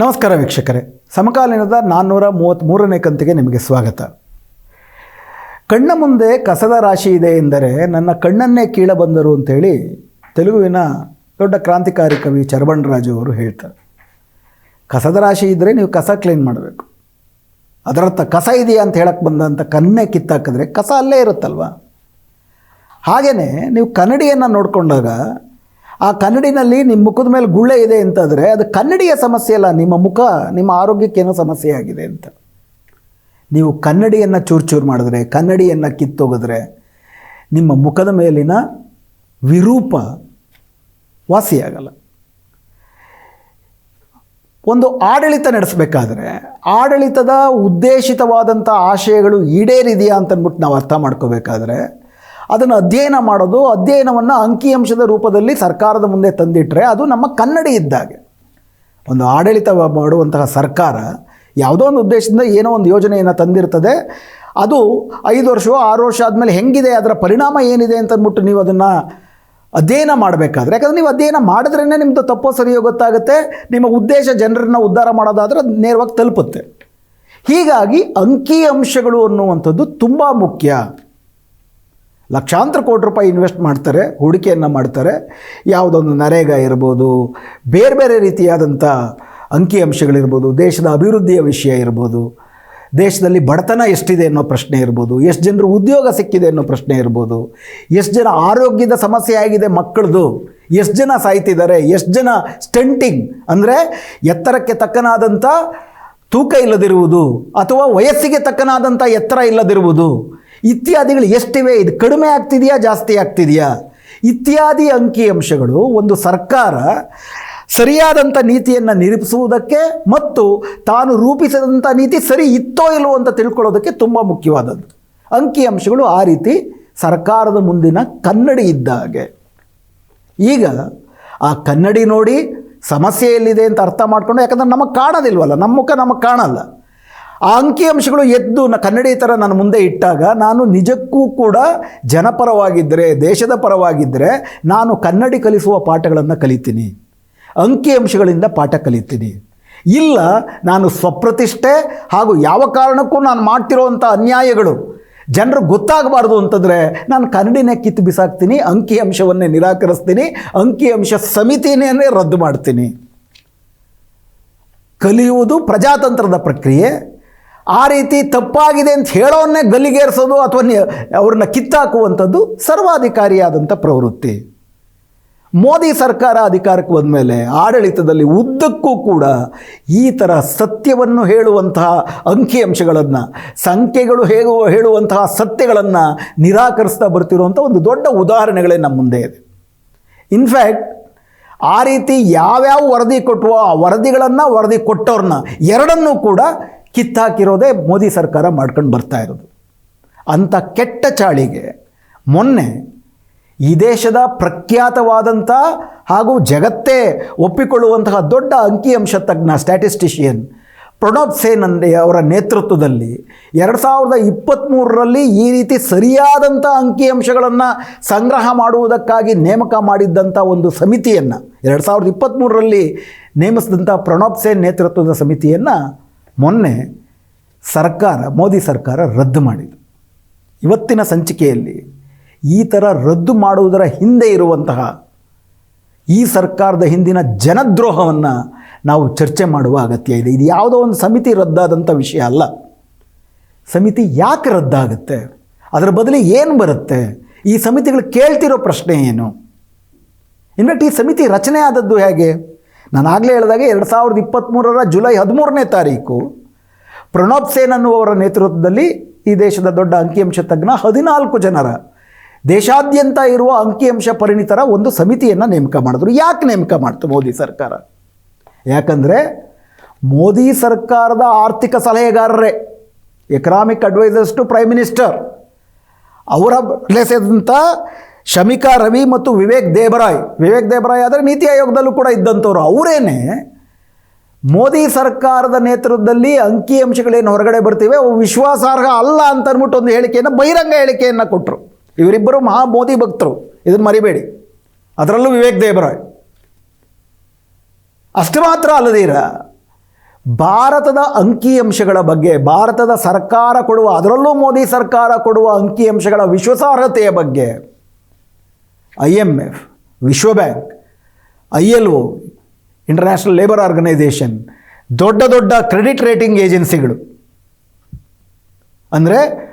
ನಮಸ್ಕಾರ ವೀಕ್ಷಕರೇ. ಸಮಕಾಲೀನದ ನಾನ್ನೂರ ಮೂವತ್ತ್ಮೂರನೇ ಕಂತಿಗೆ ನಿಮಗೆ ಸ್ವಾಗತ. ಕಣ್ಣ ಮುಂದೆ ಕಸದ ರಾಶಿ ಇದೆ ಎಂದರೆ ನನ್ನ ಕಣ್ಣನ್ನೇ ಕೀಳ ಬಂದರು ಅಂತೇಳಿ ತೆಲುಗುವಿನ ದೊಡ್ಡ ಕ್ರಾಂತಿಕಾರಿ ಕವಿ ಚರಬಣರಾಜು ಅವರು ಹೇಳ್ತಾರೆ. ಕಸದ ರಾಶಿ ಇದ್ದರೆ ನೀವು ಕಸ ಕ್ಲೀನ್ ಮಾಡಬೇಕು. ಅದರರ್ಥ ಕಸ ಇದೆಯಾ ಅಂತ ಹೇಳಕ್ಕೆ ಬಂದಂಥ ಕನ್ನೇ ಕಿತ್ತಾಕಿದ್ರೆ ಕಸ ಅಲ್ಲೇ ಇರುತ್ತಲ್ವ? ಹಾಗೆಯೇ ನೀವು ಕನ್ನಡಿಯನ್ನು ನೋಡಿಕೊಂಡಾಗ ಆ ಕನ್ನಡಿನಲ್ಲಿ ನಿಮ್ಮ ಮುಖದ ಮೇಲೆ ಗುಳ್ಳೆ ಇದೆ ಅಂತಂದರೆ ಅದು ಕನ್ನಡಿಯ ಸಮಸ್ಯೆ ಅಲ್ಲ, ನಿಮ್ಮ ಮುಖ, ನಿಮ್ಮ ಆರೋಗ್ಯಕ್ಕೇನೋ ಸಮಸ್ಯೆ ಆಗಿದೆ ಅಂತ. ನೀವು ಕನ್ನಡಿಯನ್ನು ಚೂರು ಚೂರು ಮಾಡಿದ್ರೆ, ಕನ್ನಡಿಯನ್ನು ಕಿತ್ತೋಗಿದ್ರೆ ನಿಮ್ಮ ಮುಖದ ಮೇಲಿನ ವಿರೂಪ ವಾಸಿಯಾಗಲ್ಲ. ಒಂದು ಆಡಳಿತ ನಡೆಸಬೇಕಾದ್ರೆ ಆಡಳಿತದ ಉದ್ದೇಶಿತವಾದಂಥ ಆಶಯಗಳು ಈಡೇರಿದೆಯಾ ಅಂತಂದ್ಬಿಟ್ಟು ನಾವು ಅರ್ಥ ಮಾಡ್ಕೋಬೇಕಾದ್ರೆ ಅದನ್ನು ಅಧ್ಯಯನ ಮಾಡೋದು, ಅಧ್ಯಯನವನ್ನು ಅಂಕಿಅಂಶದ ರೂಪದಲ್ಲಿ ಸರ್ಕಾರದ ಮುಂದೆ ತಂದಿಟ್ಟರೆ ಅದು ನಮ್ಮ ಕನ್ನಡಿ ಇದ್ದಾಗೆ ಒಂದು ಆಡಳಿತ ಮಾಡುವಂತಹ ಸರ್ಕಾರ ಯಾವುದೋ ಒಂದು ಉದ್ದೇಶದಿಂದ ಏನೋ ಒಂದು ಯೋಜನೆಯನ್ನು ತಂದಿರ್ತದೆ. ಅದು ಐದು ವರ್ಷ, ಆರು ವರ್ಷ ಆದಮೇಲೆ ಹೆಂಗಿದೆ, ಅದರ ಪರಿಣಾಮ ಏನಿದೆ ಅಂತಂದ್ಬಿಟ್ಟು ನೀವು ಅದನ್ನು ಅಧ್ಯಯನ ಮಾಡಬೇಕಾದ್ರೆ, ಯಾಕಂದರೆ ನೀವು ಅಧ್ಯಯನ ಮಾಡಿದ್ರೇ ನಿಮ್ಮದು ತಪ್ಪೋ ಸರಿಯೋ ಗೊತ್ತಾಗುತ್ತೆ. ನಿಮ್ಮ ಉದ್ದೇಶ ಜನರನ್ನ ಉದ್ಧಾರ ಮಾಡೋದಾದ್ರೆ ಅದು ನೇರವಾಗಿ ತಲುಪುತ್ತೆ. ಹೀಗಾಗಿ ಅಂಕಿ ಅಂಶಗಳು ಅನ್ನುವಂಥದ್ದು ತುಂಬ ಮುಖ್ಯ. ಲಕ್ಷಾಂತರ ಕೋಟಿ ರೂಪಾಯಿ ಇನ್ವೆಸ್ಟ್ ಮಾಡ್ತಾರೆ, ಹೂಡಿಕೆಯನ್ನು ಮಾಡ್ತಾರೆ. ಯಾವುದೊಂದು ನರೇಗಾ ಇರ್ಬೋದು, ಬೇರೆ ಬೇರೆ ರೀತಿಯಾದಂಥ ಅಂಕಿಅಂಶಗಳಿರ್ಬೋದು ದೇಶದ ಅಭಿವೃದ್ಧಿಯ ವಿಷಯ ಇರ್ಬೋದು, ದೇಶದಲ್ಲಿ ಬಡತನ ಎಷ್ಟಿದೆ ಅನ್ನೋ ಪ್ರಶ್ನೆ ಇರ್ಬೋದು, ಎಷ್ಟು ಜನರು ಉದ್ಯೋಗ ಸಿಕ್ಕಿದೆ ಅನ್ನೋ ಪ್ರಶ್ನೆ ಇರ್ಬೋದು, ಎಷ್ಟು ಜನ ಆರೋಗ್ಯದ ಸಮಸ್ಯೆ ಆಗಿದೆ ಮಕ್ಕಳದು, ಎಷ್ಟು ಜನ ಸಾಯ್ತಿದ್ದಾರೆ, ಎಷ್ಟು ಜನ ಸ್ಟೆಂಟಿಂಗ್ ಅಂದರೆ ಎತ್ತರಕ್ಕೆ ತಕ್ಕನಾದಂಥ ತೂಕ ಇಲ್ಲದಿರುವುದು ಅಥವಾ ವಯಸ್ಸಿಗೆ ತಕ್ಕನಾದಂಥ ಎತ್ತರ ಇಲ್ಲದಿರುವುದು ಇತ್ಯಾದಿಗಳು ಎಷ್ಟಿವೆ? ಇದು ಕಡಿಮೆ ಆಗ್ತಿದೆಯಾ, ಜಾಸ್ತಿ ಆಗ್ತಿದೆಯಾ? ಇತ್ಯಾದಿ ಅಂಕಿಅಂಶಗಳು ಒಂದು ಸರ್ಕಾರ ಸರಿಯಾದಂಥ ನೀತಿಯನ್ನು ನಿರೂಪಿಸುವುದಕ್ಕೆ ಮತ್ತು ತಾನು ರೂಪಿಸಿದಂಥ ನೀತಿ ಸರಿ ಇತ್ತೋ ಇಲ್ಲವೋ ಅಂತ ತಿಳ್ಕೊಳ್ಳೋದಕ್ಕೆ ತುಂಬ ಮುಖ್ಯವಾದದ್ದು. ಅಂಕಿಅಂಶಗಳು ಆ ರೀತಿ ಸರ್ಕಾರದ ಮುಂದಿನ ಕನ್ನಡಿ ಇದ್ದ ಹಾಗೆ. ಈಗ ಆ ಕನ್ನಡಿ ನೋಡಿ ಸಮಸ್ಯೆ ಎಲ್ಲಿದೆ ಅಂತ ಅರ್ಥ ಮಾಡಿಕೊಂಡು, ಯಾಕಂದ್ರೆ ನಮಗೆ ಕಾಣೋದಿಲ್ವಲ್ಲ, ನಮ್ಮ ಮುಖ ನಮಗೆ ಕಾಣಲ್ಲ. ಆ ಅಂಕಿಅಂಶಗಳು ಎದ್ದು ನ ಕನ್ನಡಿ ಥರ ನನ್ನ ಮುಂದೆ ಇಟ್ಟಾಗ ನಾನು ನಿಜಕ್ಕೂ ಕೂಡ ಜನಪರವಾಗಿದ್ದರೆ, ದೇಶದ ಪರವಾಗಿದ್ದರೆ ನಾನು ಕನ್ನಡಿ ಕಲಿಸುವ ಪಾಠಗಳನ್ನು ಕಲಿತೀನಿ. ಅಂಕಿಅಂಶಗಳಿಂದ ಪಾಠ ಕಲಿತೀನಿ. ಇಲ್ಲ, ನಾನು ಸ್ವಪ್ರತಿಷ್ಠೆ ಹಾಗೂ ಯಾವ ಕಾರಣಕ್ಕೂ ನಾನು ಮಾಡ್ತಿರೋವಂಥ ಅನ್ಯಾಯಗಳು ಜನರು ಗೊತ್ತಾಗಬಾರ್ದು ಅಂತಂದರೆ ನಾನು ಕನ್ನಡಿನೇ ಕಿತ್ತು ಬಿಸಾಕ್ತೀನಿ, ಅಂಕಿಅಂಶವನ್ನೇ ನಿರಾಕರಿಸ್ತೀನಿ, ಅಂಕಿಅಂಶ ಸಮಿತಿನೇ ರದ್ದು ಮಾಡ್ತೀನಿ. ಕಲಿಯುವುದು ಪ್ರಜಾತಂತ್ರದ ಪ್ರಕ್ರಿಯೆ ಆ ರೀತಿ ತಪ್ಪಾಗಿದೆ ಅಂತ ಹೇಳೋನ್ನೇ ಗಲ್ಲಿಗೇರಿಸೋದು ಅಥವಾ ಅವ್ರನ್ನ ಕಿತ್ತಾಕುವಂಥದ್ದು ಸರ್ವಾಧಿಕಾರಿಯಾದಂಥ ಪ್ರವೃತ್ತಿ. ಮೋದಿ ಸರ್ಕಾರ ಅಧಿಕಾರಕ್ಕೆ ಬಂದ ಮೇಲೆ ಆಡಳಿತದಲ್ಲಿ ಉದ್ದಕ್ಕೂ ಕೂಡ ಈ ಥರ ಸತ್ಯವನ್ನು ಹೇಳುವಂತಹ ಅಂಕಿಅಂಶಗಳನ್ನು ಸಂಖ್ಯೆಗಳು ಹೇಗೋ ಹೇಳುವಂತಹ ಸತ್ಯಗಳನ್ನು ನಿರಾಕರಿಸ್ತಾ ಬರ್ತಿರುವಂಥ ಒಂದು ದೊಡ್ಡ ಉದಾಹರಣೆಗಳೇ ನಮ್ಮ ಮುಂದೆ ಇದೆ. ಇನ್ಫ್ಯಾಕ್ಟ್ ಆ ರೀತಿ ಯಾವ್ಯಾವ ವರದಿ ಕೊಟ್ಟವೋ ಆ ವರದಿಗಳನ್ನು, ವರದಿ ಕೊಟ್ಟವ್ರನ್ನ ಎರಡನ್ನೂ ಕೂಡ ಕಿತ್ತಾಕಿರೋದೇ ಮೋದಿ ಸರ್ಕಾರ ಮಾಡ್ಕೊಂಡು ಬರ್ತಾ ಇರೋದು. ಅಂಥ ಕೆಟ್ಟ ಚಾಳಿಗೆ ಮೊನ್ನೆ ಈ ದೇಶದ ಪ್ರಖ್ಯಾತವಾದಂಥ ಹಾಗೂ ಜಗತ್ತೇ ಒಪ್ಪಿಕೊಳ್ಳುವಂತಹ ದೊಡ್ಡ ಅಂಕಿಅಂಶ ತಜ್ಞ ಸ್ಟ್ಯಾಟಿಸ್ಟಿಷಿಯನ್ ಪ್ರಣಬ್ ಸೇನ್ ಅವರ ನೇತೃತ್ವದಲ್ಲಿ ಎರಡು ಸಾವಿರದ ಇಪ್ಪತ್ತ್ಮೂರರಲ್ಲಿ ಈ ರೀತಿ ಸರಿಯಾದಂಥ ಅಂಕಿಅಂಶಗಳನ್ನು ಸಂಗ್ರಹ ಮಾಡುವುದಕ್ಕಾಗಿ ನೇಮಕ ಮಾಡಿದ್ದಂಥ ಒಂದು ಸಮಿತಿಯನ್ನು, ಎರಡು ಸಾವಿರದ ಇಪ್ಪತ್ತ್ಮೂರರಲ್ಲಿ ನೇಮಿಸಿದಂಥ ಪ್ರಣಬ್ ಸೇನ್ ನೇತೃತ್ವದ ಸಮಿತಿಯನ್ನು ಮೊನ್ನೆ ಸರ್ಕಾರ, ಮೋದಿ ಸರ್ಕಾರ ರದ್ದು ಮಾಡಿತು ಇವತ್ತಿನ ಸಂಚಿಕೆಯಲ್ಲಿ ಈ ಥರ ರದ್ದು ಮಾಡುವುದರ ಹಿಂದೆ ಇರುವಂತಹ ಈ ಸರ್ಕಾರದ ಹಿಂದಿನ ಜನದ್ರೋಹವನ್ನು ನಾವು ಚರ್ಚೆ ಮಾಡುವ ಅಗತ್ಯ ಇದೆ. ಇದು ಯಾವುದೋ ಒಂದು ಸಮಿತಿ ರದ್ದಾದಂಥ ವಿಷಯ ಅಲ್ಲ. ಸಮಿತಿ ಯಾಕೆ ರದ್ದಾಗುತ್ತೆ? ಅದರ ಬದಲು ಏನು ಬರುತ್ತೆ? ಈ ಸಮಿತಿಗಳು ಕೇಳ್ತಿರೋ ಪ್ರಶ್ನೆ ಏನು? ಇನ್ಫ್ಯಾಕ್ಟ್ ಈ ಸಮಿತಿ ರಚನೆ ಆದದ್ದು ಹೇಗೆ? ನಾನು ಆಗಲೇ ಹೇಳಿದಾಗೆ ಎರಡು ಸಾವಿರದ ಇಪ್ಪತ್ತ್ಮೂರರ ಜುಲೈ ಹದಿಮೂರನೇ ತಾರೀಕು ಪ್ರಣಬ್ ಸೇನ್ ಅನ್ನುವರ ನೇತೃತ್ವದಲ್ಲಿ ಈ ದೇಶದ ದೊಡ್ಡ ಅಂಕಿಅಂಶ ತಜ್ಞ ಹದಿನಾಲ್ಕು ಜನರ ದೇಶಾದ್ಯಂತ ಇರುವ ಅಂಕಿಅಂಶ ಪರಿಣಿತರ ಒಂದು ಸಮಿತಿಯನ್ನು ನೇಮಕ ಮಾಡಿದ್ರು. ಯಾಕೆ ನೇಮಕ ಮಾಡ್ತು ಮೋದಿ ಸರ್ಕಾರ? ಯಾಕಂದರೆ ಮೋದಿ ಸರ್ಕಾರದ ಆರ್ಥಿಕ ಸಲಹೆಗಾರರೇ economic advisers to prime minister ಅವರ ರಿಲೇಸಿದಂಥ ಶಮಿಕಾ, ರವಿ ಮತ್ತು ವಿವೇಕ್ ದೇಬರಾಯ್. ವಿವೇಕ್ ದೇಬರಾಯ್ ಆದರೆ ನೀತಿ ಆಯೋಗದಲ್ಲೂ ಕೂಡ ಇದ್ದಂಥವ್ರು. ಅವರೇನೆ ಮೋದಿ ಸರ್ಕಾರದ ನೇತೃತ್ವದಲ್ಲಿ ಅಂಕಿಅಂಶಗಳೇನು ಹೊರಗಡೆ ಬರ್ತಿವೆ, ಅವು ವಿಶ್ವಾಸಾರ್ಹ ಅಲ್ಲ ಅಂತ ಅಂದ್ಬಿಟ್ಟು ಒಂದು ಹೇಳಿಕೆಯನ್ನು, ಬಹಿರಂಗ ಹೇಳಿಕೆಯನ್ನು ಕೊಟ್ಟರು ಇವರಿಬ್ಬರು ಮಹಾ ಮೋದಿ ಭಕ್ತರು. ಇದನ್ನು ಮರಿಬೇಡಿ. ಅದರಲ್ಲೂ ವಿವೇಕ್ ದೇಬರಾಯ್. ಅಷ್ಟು ಮಾತ್ರ ಅಲ್ಲದೀರ, ಭಾರತದ ಅಂಕಿಅಂಶಗಳ ಬಗ್ಗೆ, ಭಾರತದ ಸರ್ಕಾರ ಕೊಡುವ, ಅದರಲ್ಲೂ ಮೋದಿ ಸರ್ಕಾರ ಕೊಡುವ ಅಂಕಿಅಂಶಗಳ ವಿಶ್ವಾಸಾರ್ಹತೆಯ ಬಗ್ಗೆ ಐ ಎಂ ಎಫ್ ವಿಶ್ವ bank I L O international labour organisation ದೊಡ್ಡ ದೊಡ್ಡ ಕ್ರೆಡಿಟ್ ರೇಟಿಂಗ್ ಏಜೆನ್ಸಿಗಳು ಅಂದರೆ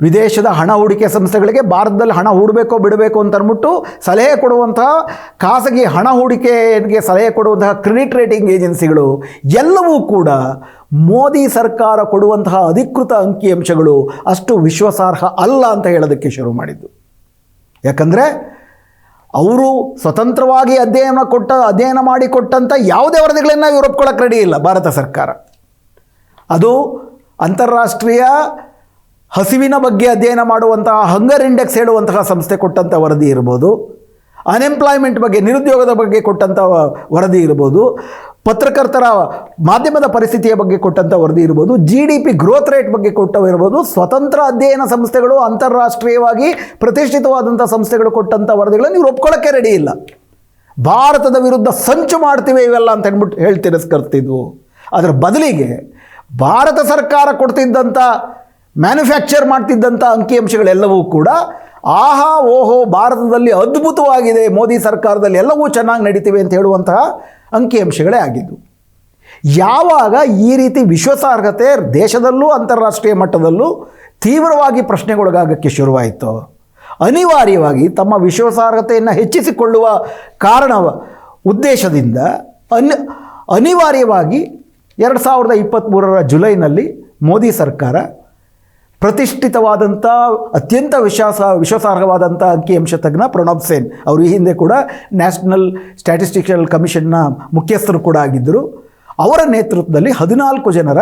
ವಿದೇಶದ ಹಣ ಹೂಡಿಕೆ ಸಂಸ್ಥೆಗಳಿಗೆ ಭಾರತದಲ್ಲಿ ಹಣ ಹೂಡಬೇಕೋ ಬಿಡಬೇಕು ಅಂತ ಅಂದ್ಬಿಟ್ಟು ಸಲಹೆ ಕೊಡುವಂತಹ ಖಾಸಗಿ ಹಣ ಹೂಡಿಕೆಗೆ ಸಲಹೆ ಕೊಡುವಂತಹ ಕ್ರೆಡಿಟ್ ರೇಟಿಂಗ್ ಏಜೆನ್ಸಿಗಳು ಎಲ್ಲವೂ ಕೂಡ ಮೋದಿ ಸರ್ಕಾರ ಕೊಡುವಂತಹ ಅಧಿಕೃತ ಅಂಕಿಅಂಶಗಳು ಅಷ್ಟು ವಿಶ್ವಾಸಾರ್ಹ ಅಲ್ಲ ಅಂತ ಹೇಳೋದಕ್ಕೆ ಶುರು ಮಾಡಿದ್ದು. ಯಾಕಂದರೆ ಅವರು ಸ್ವತಂತ್ರವಾಗಿ ಅಧ್ಯಯನ ಕೊಟ್ಟ, ಅಧ್ಯಯನ ಮಾಡಿ ಕೊಟ್ಟಂಥ ಯಾವುದೇ ವರದಿಗಳನ್ನು ಇವರು ಒಪ್ಕೊಳ್ಳೋಕೆ ರೆಡಿ ಇಲ್ಲ, ಭಾರತ ಸರ್ಕಾರ. ಅದು ಅಂತಾರಾಷ್ಟ್ರೀಯ ಹಸಿವಿನ ಬಗ್ಗೆ ಅಧ್ಯಯನ ಮಾಡುವಂತಹ ಹಂಗರ್ ಇಂಡೆಕ್ಸ್ ಹೇಳುವಂತಹ ಸಂಸ್ಥೆ ಕೊಟ್ಟಂಥ ವರದಿ ಇರ್ಬೋದು. ಅನ್ಎಂಪ್ಲಾಯ್ಮೆಂಟ್ ಬಗ್ಗೆ, ನಿರುದ್ಯೋಗದ ಬಗ್ಗೆ ಕೊಟ್ಟಂಥ ವರದಿ ಇರ್ಬೋದು, ಪತ್ರಕರ್ತರ ಮಾಧ್ಯಮದ ಪರಿಸ್ಥಿತಿಯ ಬಗ್ಗೆ ಕೊಟ್ಟಂಥ ವರದಿ ಇರ್ಬೋದು G D P growth rate ಬಗ್ಗೆ ಕೊಟ್ಟವಿರ್ಬೋದು ಸ್ವತಂತ್ರ ಅಧ್ಯಯನ ಸಂಸ್ಥೆಗಳು ಅಂತಾರಾಷ್ಟ್ರೀಯವಾಗಿ ಪ್ರತಿಷ್ಠಿತವಾದಂಥ ಸಂಸ್ಥೆಗಳು ಕೊಟ್ಟಂಥ ವರದಿಗಳನ್ನು ನೀವು ಒಪ್ಕೊಳ್ಳೋಕ್ಕೆ ರೆಡಿ ಇಲ್ಲ. ಭಾರತದ ವಿರುದ್ಧ ಸಂಚು ಮಾಡ್ತೀವಿ ಇವೆಲ್ಲ ಅಂತ ಹೇಳ್ಬಿಟ್ಟು ಹೇಳಿ ತಿರಸ್ಕರಿಸ್ತಿದ್ವು ಅದರ ಬದಲಿಗೆ ಭಾರತ ಸರ್ಕಾರ ಕೊಡ್ತಿದ್ದಂಥ ಮ್ಯಾನುಫ್ಯಾಕ್ಚರ್ ಮಾಡ್ತಿದ್ದಂಥ ಅಂಕಿಅಂಶಗಳೆಲ್ಲವೂ ಕೂಡ ಆಹಾ, ಓಹೋ, ಭಾರತದಲ್ಲಿ ಅದ್ಭುತವಾಗಿದೆ. ಮೋದಿ ಸರ್ಕಾರದಲ್ಲಿ ಎಲ್ಲವೂ ಚೆನ್ನಾಗಿ ನಡೀತಿವೆ ಅಂತ ಹೇಳುವಂತಹ ಅಂಕಿಅಂಶಗಳೇ ಆಗಿದ್ದು. ಯಾವಾಗ ಈ ರೀತಿ ವಿಶ್ವಾಸಾರ್ಹತೆ ದೇಶದಲ್ಲೂ ಅಂತಾರಾಷ್ಟ್ರೀಯ ಮಟ್ಟದಲ್ಲೂ ತೀವ್ರವಾಗಿ ಪ್ರಶ್ನೆಗೊಳಗಾಗಕ್ಕೆ ಶುರುವಾಯಿತು? ಅನಿವಾರ್ಯವಾಗಿ ತಮ್ಮ ವಿಶ್ವಾಸಾರ್ಹತೆಯನ್ನು ಹೆಚ್ಚಿಸಿಕೊಳ್ಳುವ ಕಾರಣ ಉದ್ದೇಶದಿಂದ ಅನ್, ಅನಿವಾರ್ಯವಾಗಿ ಎರಡು ಸಾವಿರದ ಇಪ್ಪತ್ತ್ಮೂರರ ಜುಲೈನಲ್ಲಿ ಮೋದಿ ಸರ್ಕಾರ ಪ್ರತಿಷ್ಠಿತವಾದಂಥ ಅತ್ಯಂತ ವಿಶ್ವಾಸ ವಿಶ್ವಾಸಾರ್ಹವಾದಂಥ ಅಂಕಿಅಂಶ ತಜ್ಞ ಪ್ರಣಬ್ ಸೇನ್. ಅವರು ಈ ಹಿಂದೆ ಕೂಡ ನ್ಯಾಷನಲ್ ಸ್ಟ್ಯಾಟಿಸ್ಟಿಕಲ್ ಕಮಿಷನ್ನ ಮುಖ್ಯಸ್ಥರು ಕೂಡ ಆಗಿದ್ದರು. ಅವರ ನೇತೃತ್ವದಲ್ಲಿ ಹದಿನಾಲ್ಕು ಜನರ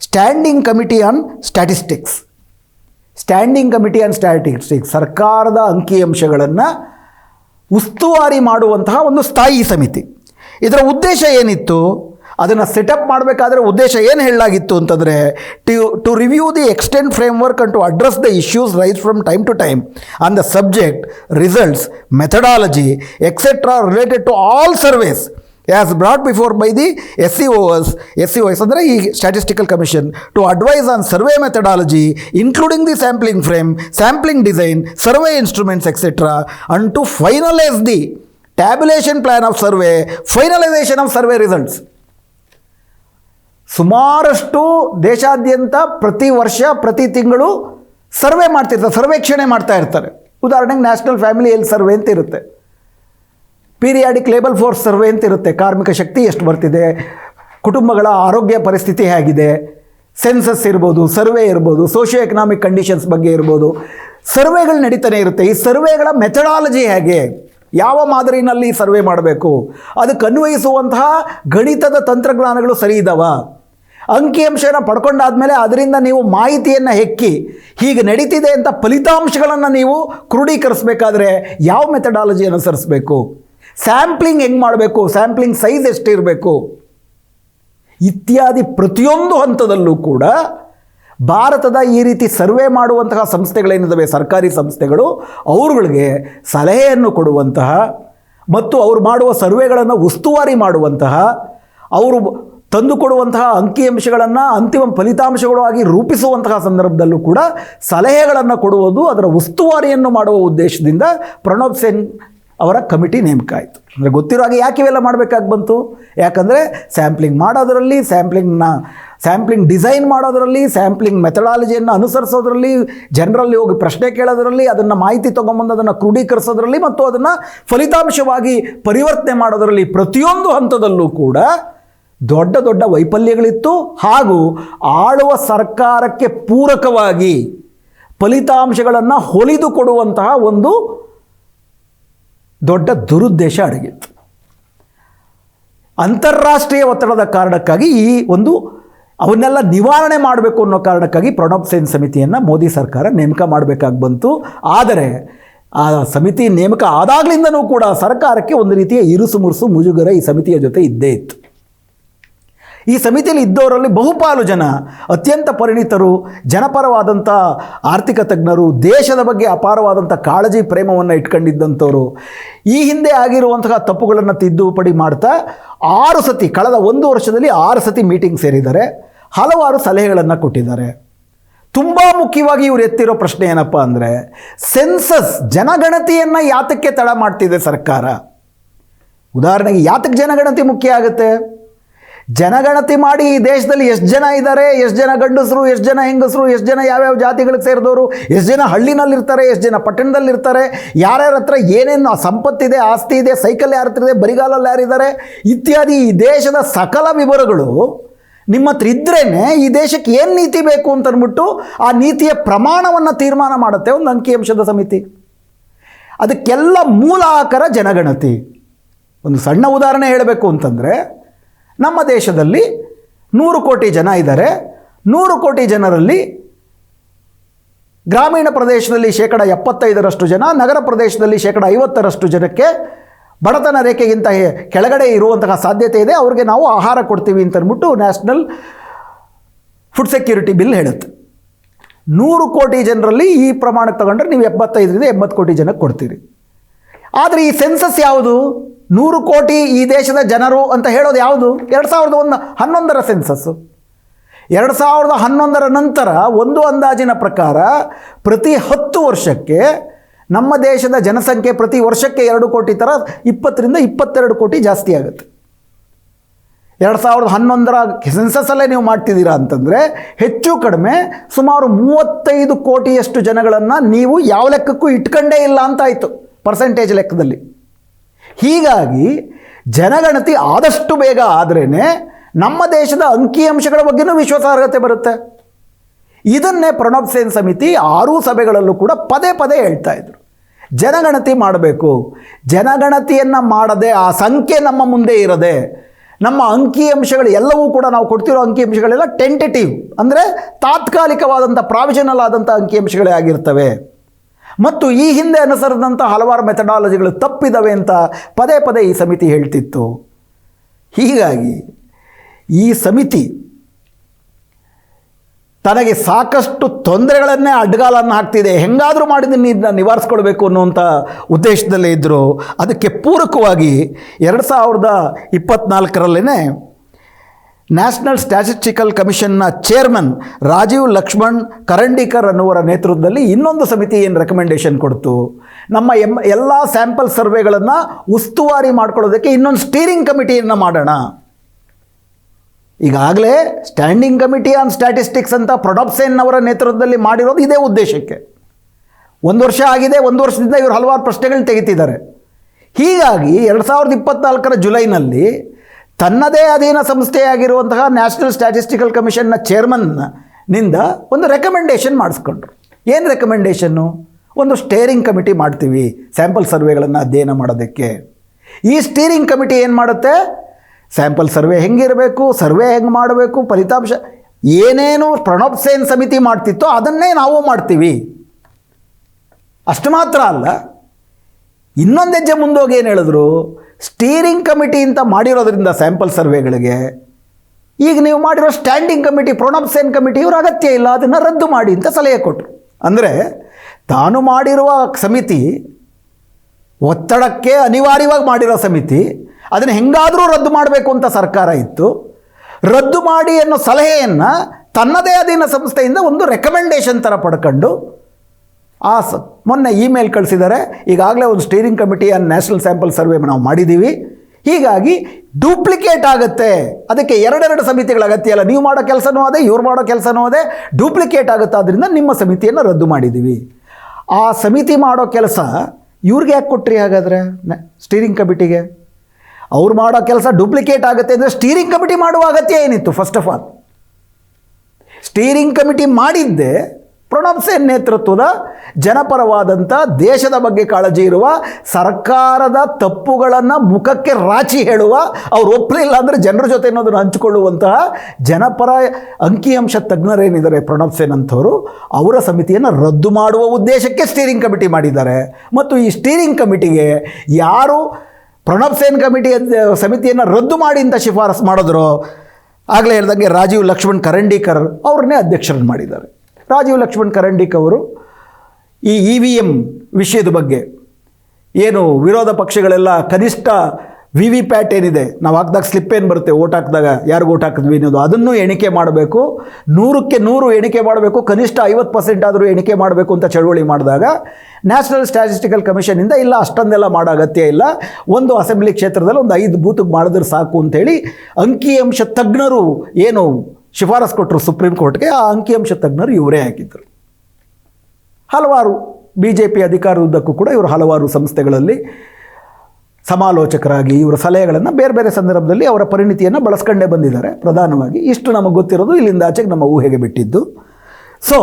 standing committee on statistics. Standing committee on statistics ಸರ್ಕಾರದ ಅಂಕಿಅಂಶಗಳನ್ನು ಉಸ್ತುವಾರಿ ಮಾಡುವಂತಹ ಒಂದು ಸ್ಥಾಯಿ ಸಮಿತಿ. ಇದರ ಉದ್ದೇಶ ಏನಿತ್ತು? ಅದನ್ನು ಸೆಟಪ್ ಮಾಡಬೇಕಾದ್ರೆ ಉದ್ದೇಶ ಏನು ಹೇಳಲಾಗಿತ್ತು ಅಂತಂದರೆ to to review the extend framework and to address the issues rise from time to time on the subject results methodology etcetera related to all surveys as brought before by the S C O S S C O S ಅಂದರೆ ಈ statistical commission to advise on survey methodology including the sampling frame sampling design survey instruments etcetera and to finalise the tabulation plan of survey finalisation of survey results ಸುಮಾರಷ್ಟು ದೇಶಾದ್ಯಂತ ಪ್ರತಿ ವರ್ಷ, ಪ್ರತಿ ತಿಂಗಳು survey ಮಾಡ್ತಿರ್ತಾರೆ, ಸರ್ವೇಕ್ಷಣೆ ಮಾಡ್ತಾ ಇರ್ತಾರೆ. ಉದಾಹರಣೆಗೆ ನ್ಯಾಷನಲ್ ಫ್ಯಾಮಿಲಿ ಹೆಲ್ತ್ ಸರ್ವೆ ಅಂತ ಇರುತ್ತೆ. ಪೀರಿಯಾಡಿಕ್ ಲೇಬಲ್ ಫೋರ್ಸ್ ಸರ್ವೆ ಅಂತ ಇರುತ್ತೆ. ಕಾರ್ಮಿಕ ಶಕ್ತಿ ಎಷ್ಟು ಬರ್ತಿದೆ, ಕುಟುಂಬಗಳ ಆರೋಗ್ಯ ಪರಿಸ್ಥಿತಿ ಹೇಗಿದೆ ಸೆನ್ಸಸ್ ಇರ್ಬೋದು ಸರ್ವೆ ಇರ್ಬೋದು ಸೋಷಿಯೋ ಎಕನಾಮಿಕ್ ಕಂಡೀಷನ್ಸ್ ಬಗ್ಗೆ ಇರ್ಬೋದು. ಸರ್ವೆಗಳು ನಡೀತಾನೆ ಇರುತ್ತೆ. ಈ ಸರ್ವೆಗಳ ಮೆಥಡಾಲಜಿ ಹೇಗೆ? ಯಾವ ಮಾದರಿನಲ್ಲಿ ಸರ್ವೆ ಮಾಡಬೇಕು? ಅದಕ್ಕೆ ಅನ್ವಯಿಸುವಂತಹ ಗಣಿತದ ತಂತ್ರಜ್ಞಾನಗಳು ಸರಿ ಇದ್ದಾವ ಅಂಕಿಅಂಶನ ಪಡ್ಕೊಂಡಾದ್ಮೇಲೆ ಅದರಿಂದ ನೀವು ಮಾಹಿತಿಯನ್ನು ಹೆಕ್ಕಿ ಹೀಗೆ ನಡೀತಿದೆ ಅಂತ ಫಲಿತಾಂಶಗಳನ್ನು ನೀವು ಕ್ರೋಢೀಕರಿಸಬೇಕಾದ್ರೆ ಯಾವ ಮೆಥಡಾಲಜಿ ಅನುಸರಿಸಬೇಕು? ಸ್ಯಾಂಪ್ಲಿಂಗ್ ಹೆಂಗೆ ಮಾಡಬೇಕು? ಸ್ಯಾಂಪ್ಲಿಂಗ್ ಸೈಜ್ ಎಷ್ಟಿರಬೇಕು? ಇತ್ಯಾದಿ ಪ್ರತಿಯೊಂದು ಹಂತದಲ್ಲೂ ಕೂಡ ಭಾರತದ ಈ ರೀತಿ ಸರ್ವೆ ಮಾಡುವಂತಹ ಸಂಸ್ಥೆಗಳೇನಿದ್ದಾವೆ ಸರ್ಕಾರಿ ಸಂಸ್ಥೆಗಳು, ಅವರುಗಳಿಗೆ ಸಲಹೆಯನ್ನು ಕೊಡುವಂತಹ ಮತ್ತು ಅವರು ಮಾಡುವ ಸರ್ವೆಗಳನ್ನು ಉಸ್ತುವಾರಿ ಮಾಡುವಂತಹ, ಅವರು ತಂದುಕೊಡುವಂತಹ ಅಂಕಿಅಂಶಗಳನ್ನು ಅಂತಿಮ ಫಲಿತಾಂಶಗಳು ಆಗಿ ರೂಪಿಸುವಂತಹ ಸಂದರ್ಭದಲ್ಲೂ ಕೂಡ ಸಲಹೆಗಳನ್ನು ಕೊಡುವುದು ಅದರ ಉಸ್ತುವಾರಿಯನ್ನು ಮಾಡುವ ಉದ್ದೇಶದಿಂದ ಪ್ರಣಬ್ ಸೇನ್ ಅವರ ಕಮಿಟಿ ನೇಮಕ ಆಯಿತು ಅಂದರೆ ಗೊತ್ತಿರೋ ಹಾಗೆ ಯಾಕೆ ಇವೆಲ್ಲ ಮಾಡಬೇಕಾಗಿ ಬಂತು? ಯಾಕಂದರೆ ಸ್ಯಾಂಪ್ಲಿಂಗ್ ಮಾಡೋದರಲ್ಲಿ ಸ್ಯಾಂಪ್ಲಿಂಗ್ನ, ಸ್ಯಾಂಪ್ಲಿಂಗ್ ಡಿಸೈನ್ ಮಾಡೋದರಲ್ಲಿ, ಸ್ಯಾಂಪ್ಲಿಂಗ್ ಮೆಥಡಾಲಜಿಯನ್ನು ಅನುಸರಿಸೋದ್ರಲ್ಲಿ, ಜನರಲ್ಲಿ ಹೋಗಿ ಪ್ರಶ್ನೆ ಕೇಳೋದರಲ್ಲಿ, ಅದನ್ನು ಮಾಹಿತಿ ತೊಗೊಂಬಂದು ಅದನ್ನು ಕ್ರೋಢೀಕರಿಸೋದ್ರಲ್ಲಿ ಮತ್ತು ಅದನ್ನು ಫಲಿತಾಂಶವಾಗಿ ಪರಿವರ್ತನೆ ಮಾಡೋದರಲ್ಲಿ ಪ್ರತಿಯೊಂದು ಹಂತದಲ್ಲೂ ಕೂಡ ದೊಡ್ಡ ದೊಡ್ಡ ವೈಫಲ್ಯಗಳಿತ್ತು ಹಾಗೂ ಆಳುವ ಸರ್ಕಾರಕ್ಕೆ ಪೂರಕವಾಗಿ ಫಲಿತಾಂಶಗಳನ್ನು ಹೊಲಿದು ಕೊಡುವಂತಹ ಒಂದು ದೊಡ್ಡ ದುರುದ್ದೇಶ ಅಡಗಿತ್ತು ಅಂತಾರಾಷ್ಟ್ರೀಯ ಒತ್ತಡದ ಕಾರಣಕ್ಕಾಗಿ ಈ ಒಂದು ಅವನ್ನೆಲ್ಲ ನಿವಾರಣೆ ಮಾಡಬೇಕು ಅನ್ನೋ ಕಾರಣಕ್ಕಾಗಿ ಪ್ರಣಬ್ ಸೇನ್ ಸಮಿತಿಯನ್ನು ಮೋದಿ ಸರ್ಕಾರ ನೇಮಕ ಮಾಡಬೇಕಾಗಿ ಬಂತು. ಆದರೆ ಆ ಸಮಿತಿ ನೇಮಕ ಆದಾಗಲಿಂದನೂ ಕೂಡ ಸರ್ಕಾರಕ್ಕೆ ಒಂದು ರೀತಿಯ ಇರುಸು ಮುರುಸು ಮುಜುಗರ ಈ ಸಮಿತಿಯ ಜೊತೆ ಇದ್ದೇ ಇತ್ತು. ಈ ಸಮಿತಿಯಲ್ಲಿ ಇದ್ದವರಲ್ಲಿ ಬಹುಪಾಲು ಜನ ಅತ್ಯಂತ ಪರಿಣಿತರು ಜನಪರವಾದಂಥ ಆರ್ಥಿಕ ತಜ್ಞರು, ದೇಶದ ಬಗ್ಗೆ ಅಪಾರವಾದಂಥ ಕಾಳಜಿ ಪ್ರೇಮವನ್ನು ಇಟ್ಕೊಂಡಿದ್ದಂಥವರು. ಈ ಹಿಂದೆ ಆಗಿರುವಂತಹ ತಪ್ಪುಗಳನ್ನು ತಿದ್ದುಪಡಿ ಮಾಡ್ತಾ ಆರು ಸತಿ, ಕಳೆದ ಒಂದು ವರ್ಷದಲ್ಲಿ ಆರು ಸತಿ ಮೀಟಿಂಗ್ ಸೇರಿದ್ದಾರೆ. ಹಲವಾರು ಸಲಹೆಗಳನ್ನು ಕೊಟ್ಟಿದ್ದಾರೆ. ತುಂಬ ಮುಖ್ಯವಾಗಿ ಇವರು ಎತ್ತಿರೋ ಪ್ರಶ್ನೆ ಏನಪ್ಪ ಅಂದರೆ, ಸೆನ್ಸಸ್ ಜನಗಣತಿಯನ್ನು ಯಾತಕ್ಕೆ ತಡ ಮಾಡ್ತಿದೆ ಸರ್ಕಾರ? ಉದಾಹರಣೆಗೆ ಯಾತಕ್ಕೆ ಜನಗಣತಿ ಮುಖ್ಯ ಆಗುತ್ತೆ? ಜನಗಣತಿ ಮಾಡಿ ಈ ದೇಶದಲ್ಲಿ ಎಷ್ಟು ಜನ ಇದ್ದಾರೆ ಎಷ್ಟು ಜನ ಗಂಡಸರು, ಎಷ್ಟು ಜನ ಹೆಂಗಸರು, ಎಷ್ಟು ಜನ ಯಾವ್ಯಾವ ಜಾತಿಗಳಿಗೆ ಸೇರಿದವರು, ಎಷ್ಟು ಜನ ಹಳ್ಳಿನಲ್ಲಿರ್ತಾರೆ, ಎಷ್ಟು ಜನ ಪಟ್ಟಣದಲ್ಲಿರ್ತಾರೆ, ಯಾರ್ಯಾರ ಹತ್ರ ಏನೇನು ಸಂಪತ್ತಿದೆ, ಆಸ್ತಿ ಇದೆ, ಸೈಕಲ್ ಯಾರ ಹತ್ರ ಇದೆ, ಬರಿಗಾಲಲ್ಲಿ ಯಾರಿದ್ದಾರೆ ಇತ್ಯಾದಿ ಈ ದೇಶದ ಸಕಲ ವಿವರಗಳು ನಿಮ್ಮ ಹತ್ರ ಇದ್ರೇ ಈ ದೇಶಕ್ಕೆ ಏನು ನೀತಿ ಬೇಕು ಅಂತ ಅಂದ್ಬಿಟ್ಟು ಆ ನೀತಿಯ ಪ್ರಮಾಣವನ್ನು ತೀರ್ಮಾನ ಮಾಡುತ್ತೆ ಒಂದು ಅಂಕಿಅಂಶದ ಸಮಿತಿ. ಅದಕ್ಕೆಲ್ಲ ಮೂಲ ಆಕರ ಜನಗಣತಿ. ಒಂದು ಸಣ್ಣ ಉದಾಹರಣೆ ಹೇಳಬೇಕು ಅಂತಂದರೆ ನಮ್ಮ ದೇಶದಲ್ಲಿ ನೂರು ಕೋಟಿ ಜನ ಇದ್ದಾರೆ. ನೂರು ಕೋಟಿ ಜನರಲ್ಲಿ ಗ್ರಾಮೀಣ ಪ್ರದೇಶದಲ್ಲಿ ಶೇಕಡ ಎಪ್ಪತ್ತೈದರಷ್ಟು ಜನ, ನಗರ ಪ್ರದೇಶದಲ್ಲಿ ಶೇಕಡ ಐವತ್ತರಷ್ಟು ಜನಕ್ಕೆ ಬಡತನ ರೇಖೆಗಿಂತ ಕೆಳಗಡೆ ಇರುವಂತಹ ಸಾಧ್ಯತೆ ಇದೆ. ಅವ್ರಿಗೆ ನಾವು ಆಹಾರ ಕೊಡ್ತೀವಿ ಅಂತ ನ್ಯಾಷನಲ್ ಫುಡ್ ಸೆಕ್ಯೂರಿಟಿ ಬಿಲ್ ಹೇಳುತ್ತೆ. ನೂರು ಕೋಟಿ ಜನರಲ್ಲಿ ಈ ಪ್ರಮಾಣಕ್ಕೆ ತಗೊಂಡ್ರೆ ನೀವು ಎಪ್ಪತ್ತೈದರಿಂದ ಎಂಬತ್ತು ಕೋಟಿ ಜನಕ್ಕೆ ಕೊಡ್ತೀರಿ. ಆದರೆ ಈ ಸೆನ್ಸಸ್ ಯಾವುದು? ನೂರು ಕೋಟಿ ಈ ದೇಶದ ಜನರು ಅಂತ ಹೇಳೋದು ಯಾವುದು? ಎರಡು ಸಾವಿರದ ಒಂದು ಹನ್ನೊಂದರ ಸೆನ್ಸಸ್ಸು ಎರಡು ಸಾವಿರದ ಹನ್ನೊಂದರ ನಂತರ ಒಂದು ಅಂದಾಜಿನ ಪ್ರಕಾರ ಪ್ರತಿ ಹತ್ತು ವರ್ಷಕ್ಕೆ ನಮ್ಮ ದೇಶದ ಜನಸಂಖ್ಯೆ ಪ್ರತಿ ವರ್ಷಕ್ಕೆ ಎರಡು ಕೋಟಿ ಥರ ಇಪ್ಪತ್ತರಿಂದ ಇಪ್ಪತ್ತೆರಡು ಕೋಟಿ ಜಾಸ್ತಿ ಆಗುತ್ತೆ. ಎರಡು ಸಾವಿರದ ಹನ್ನೊಂದರ ಸೆನ್ಸಸ್ಸಲ್ಲೇ ನೀವು ಮಾಡ್ತಿದ್ದೀರಾ ಅಂತಂದರೆ ಹೆಚ್ಚು ಕಡಿಮೆ ಸುಮಾರು ಮೂವತ್ತೈದು ಕೋಟಿಯಷ್ಟು ಜನಗಳನ್ನು ನೀವು ಯಾವ ಲೆಕ್ಕಕ್ಕೂ ಇಟ್ಕೊಂಡೇ ಇಲ್ಲ ಅಂತ ಆಯಿತು. ಪರ್ಸೆಂಟೇಜ್ ಲೆಕ್ಕದಲ್ಲಿ. ಹೀಗಾಗಿ ಜನಗಣತಿ ಆದಷ್ಟು ಬೇಗ ಆದ್ರೇ ನಮ್ಮ ದೇಶದ ಅಂಕಿಅಂಶಗಳ ಬಗ್ಗೆನೂ ವಿಶ್ವಾಸಾರ್ಹತೆ ಬರುತ್ತೆ. ಇದನ್ನೇ ಪ್ರಣಬ್ ಸೇನ್ ಸಮಿತಿ ಆರೂ ಸಭೆಗಳಲ್ಲೂ ಕೂಡ ಪದೇ ಪದೇ ಹೇಳ್ತಾ ಇದ್ರು. ಜನಗಣತಿ ಮಾಡಬೇಕು. ಜನಗಣತಿಯನ್ನು ಮಾಡದೆ, ಆ ಸಂಖ್ಯೆ ನಮ್ಮ ಮುಂದೆ ಇರದೆ, ನಮ್ಮ ಅಂಕಿಅಂಶಗಳು ಎಲ್ಲವೂ ಕೂಡ ನಾವು ಕೊಡ್ತಿರೋ ಅಂಕಿಅಂಶಗಳೆಲ್ಲ ಟೆಂಟೇಟಿವ್ ಅಂದರೆ ತಾತ್ಕಾಲಿಕವಾದಂಥ ಪ್ರಾವಿಷನಲ್ ಆದಂಥ ಅಂಕಿಅಂಶಗಳೇ ಆಗಿರ್ತವೆ. ಮತ್ತು ಈ ಹಿಂದೆ ಅನುಸರಿದಂಥ ಹಲವಾರು ಮೆಥಡಾಲಜಿಗಳು ತಪ್ಪಿದವೆ ಅಂತ ಪದೇ ಪದೇ ಈ ಸಮಿತಿ ಹೇಳ್ತಿತ್ತು. ಹೀಗಾಗಿ ಈ ಸಮಿತಿ ತನಗೆ ಸಾಕಷ್ಟು ತೊಂದರೆಗಳನ್ನೇ ಅಡ್ಡಗಾಲನ್ನು ಹಾಕ್ತಿದೆ. ಹೆಂಗಾದರೂ ಮಾಡಿದ ನೀರನ್ನ ನಿವಾರಿಸ್ಕೊಳ್ಬೇಕು ಅನ್ನುವಂಥ ಉದ್ದೇಶದಲ್ಲೇ ಇದ್ದರು ಅದಕ್ಕೆ ಪೂರಕವಾಗಿ ಎರಡು ಸಾವಿರದ ಇಪ್ಪತ್ತ್ನಾಲ್ಕರಲ್ಲೇ ನ್ಯಾಷನಲ್ ಸ್ಟ್ಯಾಟಿಸ್ಟಿಕಲ್ ಕಮಿಷನ್ನ ಚೇರ್ಮನ್ ರಾಜೀವ್ ಲಕ್ಷ್ಮಣ್ ಕರಂಡಿಕರ್ ಅನ್ನುವರ ನೇತೃತ್ವದಲ್ಲಿ ಇನ್ನೊಂದು ಸಮಿತಿ ಏನು ರೆಕಮೆಂಡೇಷನ್ ಕೊಡ್ತು? ನಮ್ಮ ಎಂ ಎಲ್ಲ ಸ್ಯಾಂಪಲ್ ಸರ್ವೆಗಳನ್ನು ಉಸ್ತುವಾರಿ ಮಾಡ್ಕೊಳ್ಳೋದಕ್ಕೆ ಇನ್ನೊಂದು ಸ್ಟೀರಿಂಗ್ ಕಮಿಟಿಯನ್ನು ಮಾಡೋಣ. ಈಗಾಗಲೇ ಸ್ಟ್ಯಾಂಡಿಂಗ್ ಕಮಿಟಿ ಆನ್ ಸ್ಟ್ಯಾಟಿಸ್ಟಿಕ್ಸ್ ಅಂತ ಪ್ರೊಡಪ್ ಸೇನ್ ಅವರ ನೇತೃತ್ವದಲ್ಲಿ ಮಾಡಿರೋದು ಇದೇ ಉದ್ದೇಶಕ್ಕೆ. ಒಂದು ವರ್ಷ ಆಗಿದೆ, ಒಂದು ವರ್ಷದಿಂದ ಇವರು ಹಲವಾರು ಪ್ರಶ್ನೆಗಳು ತೆಗಿತಿದ್ದಾರೆ. ಹೀಗಾಗಿ ಎರಡು ಸಾವಿರದ ಇಪ್ಪತ್ತ್ನಾಲ್ಕರ ಜುಲೈನಲ್ಲಿ ತನ್ನದೇ ಅಧೀನ ಸಂಸ್ಥೆಯಾಗಿರುವಂತಹ ನ್ಯಾಷನಲ್ ಸ್ಟ್ಯಾಟಿಸ್ಟಿಕಲ್ ಕಮಿಷನ್ನ ಚೇರ್ಮನ್ನಿಂದ ಒಂದು ರೆಕಮೆಂಡೇಷನ್ ಮಾಡಿಸ್ಕೊಂಡ್ರು. ಏನು ರೆಕಮೆಂಡೇಷನ್ನು ಒಂದು ಸ್ಟೇರಿಂಗ್ ಕಮಿಟಿ ಮಾಡ್ತೀವಿ ಸ್ಯಾಂಪಲ್ ಸರ್ವೆಗಳನ್ನು ಅಧ್ಯಯನ ಮಾಡೋದಕ್ಕೆ. ಈ ಸ್ಟೀರಿಂಗ್ ಕಮಿಟಿ ಏನು ಮಾಡುತ್ತೆ? ಸ್ಯಾಂಪಲ್ ಸರ್ವೆ ಹೆಂಗಿರಬೇಕು ಸರ್ವೆ ಹೆಂಗೆ ಮಾಡಬೇಕು, ಫಲಿತಾಂಶ, ಏನೇನು ಪ್ರಣಬ್ ಸೇನ್ ಸಮಿತಿ ಮಾಡ್ತಿತ್ತೋ ಅದನ್ನೇ ನಾವು ಮಾಡ್ತೀವಿ. ಅಷ್ಟು ಮಾತ್ರ ಅಲ್ಲ, ಇನ್ನೊಂದು ಹೆಜ್ಜೆ ಮುಂದೋಗಿ ಏನು ಹೇಳಿದ್ರು? ಸ್ಟೀರಿಂಗ್ ಕಮಿಟಿ ಅಂತ ಮಾಡಿರೋದ್ರಿಂದ ಸ್ಯಾಂಪಲ್ ಸರ್ವೆಗಳಿಗೆ ಈಗ ನೀವು ಮಾಡಿರೋ ಸ್ಟ್ಯಾಂಡಿಂಗ್ ಕಮಿಟಿ ಪ್ರೊಣಬ್ಸೇನ್ ಕಮಿಟಿ ಇವ್ರ ಅಗತ್ಯ ಇಲ್ಲ, ಅದನ್ನು ರದ್ದು ಮಾಡಿ ಅಂತ ಸಲಹೆ ಕೊಟ್ಟರು ಅಂದರೆ ತಾನು ಮಾಡಿರುವ ಸಮಿತಿ ಒತ್ತಡಕ್ಕೆ ಅನಿವಾರ್ಯವಾಗಿ ಮಾಡಿರೋ ಸಮಿತಿ, ಅದನ್ನು ಹೆಂಗಾದರೂ ರದ್ದು ಮಾಡಬೇಕು ಅಂತ ಸರ್ಕಾರ ಇತ್ತು. ರದ್ದು ಮಾಡಿ ಅನ್ನೋ ಸಲಹೆಯನ್ನು ತನ್ನದೇ ಅಧೀನ ಸಂಸ್ಥೆಯಿಂದ ಒಂದು ರೆಕಮೆಂಡೇಶನ್ ಥರ ಪಡ್ಕೊಂಡು ಆ ಸ, ಮೊನ್ನೆ ಇಮೇಲ್ ಕಳಿಸಿದ್ದಾರೆ ಈಗಾಗಲೇ ಒಂದು steering committee and national sample survey ನಾವು ಮಾಡಿದ್ದೀವಿ ಹೀಗಾಗಿ ಡೂಪ್ಲಿಕೇಟ್ ಆಗುತ್ತೆ. ಅದಕ್ಕೆ ಎರಡೆರಡು ಸಮಿತಿಗಳ ಅಗತ್ಯ ಅಲ್ಲ. ನೀವು ಮಾಡೋ ಕೆಲಸನೂ ಅದೇ, ಇವ್ರು ಮಾಡೋ ಕೆಲಸನೂ ಅದೇ. ಡೂಪ್ಲಿಕೇಟ್ ಆಗುತ್ತೆ ಆದ್ದರಿಂದ ನಿಮ್ಮ ಸಮಿತಿಯನ್ನು ರದ್ದು ಮಾಡಿದ್ದೀವಿ ಆ ಸಮಿತಿ ಮಾಡೋ ಕೆಲಸ ಇವ್ರಿಗೆ ಯಾಕೆ ಕೊಟ್ರಿ ಹಾಗಾದರೆ? ಸ್ಟೀರಿಂಗ್ ಕಮಿಟಿಗೆ ಅವ್ರು ಮಾಡೋ ಕೆಲಸ ಡೂಪ್ಲಿಕೇಟ್ ಆಗುತ್ತೆ ಅಂದರೆ ಸ್ಟೀರಿಂಗ್ ಕಮಿಟಿ ಮಾಡುವ ಅಗತ್ಯ ಏನಿತ್ತು? First of all steering committee ಮಾಡಿದ್ದೆ. ಪ್ರಣಬ್ ಸೇನ್ ನೇತೃತ್ವದ ಜನಪರವಾದಂಥ ದೇಶದ ಬಗ್ಗೆ ಕಾಳಜಿ ಇರುವ, ಸರ್ಕಾರದ ತಪ್ಪುಗಳನ್ನು ಮುಖಕ್ಕೆ ರಾಚಿ ಹೇಳುವ, ಅವ್ರು ಒಪ್ಪಲಿಲ್ಲ ಅಂದರೆ ಜನರ ಜೊತೆ ಅನ್ನೋದನ್ನು ಹಂಚಿಕೊಳ್ಳುವಂತಹ ಜನಪರ ಅಂಕಿಅಂಶ ತಜ್ಞರೇನಿದ್ದಾರೆ ಪ್ರಣಬ್ ಸೇನ್ ಅಂಥವರು, ಅವರ ಸಮಿತಿಯನ್ನು ರದ್ದು ಮಾಡುವ ಉದ್ದೇಶಕ್ಕೆ ಸ್ಟೀರಿಂಗ್ ಕಮಿಟಿ ಮಾಡಿದ್ದಾರೆ. ಮತ್ತು ಈ ಸ್ಟೀರಿಂಗ್ ಕಮಿಟಿಗೆ ಯಾರು ಪ್ರಣಬ್ ಸೇನ್ ಕಮಿಟಿಯ ಸಮಿತಿಯನ್ನು ರದ್ದು ಮಾಡಿ ಅಂತ ಶಿಫಾರಸು ಮಾಡಿದ್ರು, ಆಗಲೇ ಹೇಳ್ದಂಗೆ ರಾಜೀವ್ ಲಕ್ಷ್ಮಣ್ ಕರಂಡೀಕರ್ ಅವ್ರನ್ನೇ ಅಧ್ಯಕ್ಷರನ್ನು ಮಾಡಿದ್ದಾರೆ. ರಾಜೀವ್ ಲಕ್ಷ್ಮಣ್ ಕರಂಡಿಕ್ ಅವರು ಈ ಇ ವಿ ಎಂ ವಿಷಯದ ಬಗ್ಗೆ ಏನು ವಿರೋಧ ಪಕ್ಷಗಳೆಲ್ಲ ಕನಿಷ್ಠ ವಿ ವಿ ಪ್ಯಾಟ್ ಏನಿದೆ, ನಾವು ಹಾಕಿದಾಗ ಸ್ಲಿಪ್ ಏನು ಬರುತ್ತೆ, ಓಟ್ ಹಾಕಿದಾಗ ಯಾರಿಗೂ ಓಟ್ ಹಾಕಿದ್ವಿ ಅನ್ನೋದು, ಅದನ್ನು ಎಣಿಕೆ ಮಾಡಬೇಕು. ನೂರಕ್ಕೆ ನೂರು ಎಣಿಕೆ ಮಾಡಬೇಕು, ಕನಿಷ್ಠ ಐವತ್ತು ಪರ್ಸೆಂಟ್ ಆದರೂ ಎಣಿಕೆ ಮಾಡಬೇಕು ಅಂತ ಚಳುವಳಿ ಮಾಡಿದಾಗ ನ್ಯಾಷನಲ್ ಸ್ಟ್ಯಾಟಿಸ್ಟಿಕಲ್ ಕಮಿಷನಿಂದ ಇಲ್ಲ, ಅಷ್ಟೊಂದೆಲ್ಲ ಮಾಡೋ ಅಗತ್ಯ ಇಲ್ಲ. ಒಂದು ಅಸೆಂಬ್ಲಿ ಕ್ಷೇತ್ರದಲ್ಲಿ ಒಂದು ಐದು ಬೂತಿಗೆ ಮಾಡಿದ್ರೆ ಸಾಕು ಅಂತೇಳಿ ಅಂಕಿಅಂಶ ತಜ್ಞರು ಏನು ಶಿಫಾರಸ್ ಕೊಟ್ಟರು ಸುಪ್ರೀಂ ಕೋರ್ಟ್ಗೆ, ಆ ಅಂಕಿಅಂಶ ತಜ್ಞರು ಇವರೇ ಹಾಕಿದ್ದರು. ಹಲವಾರು ಬಿ ಜೆ ಪಿ ಅಧಿಕಾರದುದ್ದಕ್ಕೂ ಕೂಡ ಇವರು ಹಲವಾರು ಸಂಸ್ಥೆಗಳಲ್ಲಿ ಸಮಾಲೋಚಕರಾಗಿ ಇವರ ಸಲಹೆಗಳನ್ನು ಬೇರೆ ಬೇರೆ ಸಂದರ್ಭದಲ್ಲಿ ಅವರ ಪರಿಣಿತಿಯನ್ನು ಬಳಸ್ಕೊಂಡೇ ಬಂದಿದ್ದಾರೆ. ಪ್ರಧಾನವಾಗಿ ಇಷ್ಟು ನಮಗೆ ಗೊತ್ತಿರೋದು ಇಲ್ಲಿಂದ ಆಚೆಗೆ ನಮ್ಮ ಊಹೆಗೆ ಬಿಟ್ಟಿದ್ದು. ಸೊ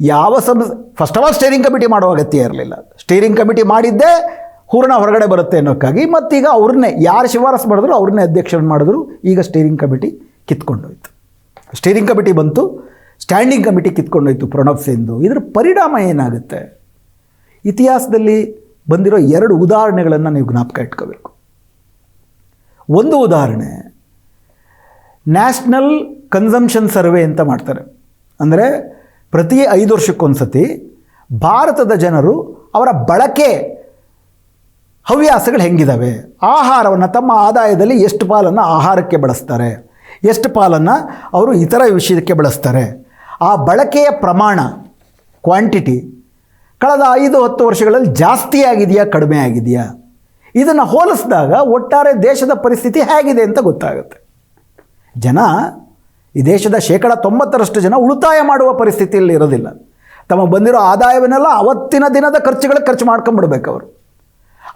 ಯಾವ ಸಂಸ್ first of all steering committee ಮಾಡುವ ಅಗತ್ಯ ಇರಲಿಲ್ಲ. ಸ್ಟೇರಿಂಗ್ ಕಮಿಟಿ ಮಾಡಿದ್ದೇ ಹೂರಣ ಹೊರಗಡೆ ಬರುತ್ತೆ ಅನ್ನೋಕ್ಕಾಗಿ ಮತ್ತೀಗ ಅವ್ರನ್ನೇ, ಯಾರು ಶಿಫಾರಸು ಮಾಡಿದ್ರು ಅವ್ರನ್ನೇ ಅಧ್ಯಕ್ಷರನ್ನು ಮಾಡಿದ್ರು. ಈಗ ಸ್ಟೇರಿಂಗ್ ಕಮಿಟಿ ಕಿತ್ಕೊಂಡೋಯ್ತು. ಸ್ಟೇರಿಂಗ್ ಕಮಿಟಿ ಬಂತು ಸ್ಟ್ಯಾಂಡಿಂಗ್ ಕಮಿಟಿ ಕಿತ್ಕೊಂಡೋಯ್ತು ಪ್ರಣಬ್ ಸಿಂಧು. ಇದರ ಪರಿಣಾಮ ಏನಾಗುತ್ತೆ? ಇತಿಹಾಸದಲ್ಲಿ ಬಂದಿರೋ ಎರಡು ಉದಾಹರಣೆಗಳನ್ನು ನೀವು ಜ್ಞಾಪಕ ಇಟ್ಕೋಬೇಕು. ಒಂದು ಉದಾಹರಣೆ ನ್ಯಾಷನಲ್ ಕನ್ಸಂಪ್ಷನ್ ಸರ್ವೆ ಅಂತ ಮಾಡ್ತಾರೆ. ಅಂದರೆ ಪ್ರತಿ ಐದು ವರ್ಷಕ್ಕೊಂದು ಸತಿ ಭಾರತದ ಜನರು ಅವರ ಬಳಕೆ ಹವ್ಯಾಸಗಳು ಹೆಂಗಿದ್ದಾವೆ ಆಹಾರವನ್ನು ತಮ್ಮ ಆದಾಯದಲ್ಲಿ ಎಷ್ಟು ಪಾಲನ್ನು ಆಹಾರಕ್ಕೆ ಬಳಸ್ತಾರೆ? ಎಷ್ಟು ಪಾಲನ್ನು ಅವರು ಇತರ ವಿಷಯಕ್ಕೆ ಬಳಸ್ತಾರೆ. ಆ ಬಳಕೆಯ ಪ್ರಮಾಣ ಕ್ವಾಂಟಿಟಿ ಕಳೆದ ಐದು, ಹತ್ತು ವರ್ಷಗಳಲ್ಲಿ ಜಾಸ್ತಿ ಆಗಿದೆಯಾ, ಕಡಿಮೆ ಆಗಿದೆಯಾ? ಇದನ್ನು ಹೋಲಿಸಿದಾಗ ಒಟ್ಟಾರೆ ದೇಶದ ಪರಿಸ್ಥಿತಿ ಹೇಗಿದೆ ಅಂತ ಗೊತ್ತಾಗುತ್ತೆ. ಜನ ಈ ದೇಶದ ಶೇಕಡ ತೊಂಬತ್ತರಷ್ಟು ಜನ ಉಳಿತಾಯ ಮಾಡುವ ಪರಿಸ್ಥಿತಿಯಲ್ಲಿ ಇರೋದಿಲ್ಲ. ತಮಗೆ ಬಂದಿರೋ ಆದಾಯವನ್ನೆಲ್ಲ ಅವತ್ತಿನ ದಿನದ ಖರ್ಚುಗಳಿಗೆ ಖರ್ಚು ಮಾಡ್ಕೊಂಬಿಡ್ಬೇಕು ಅವರು.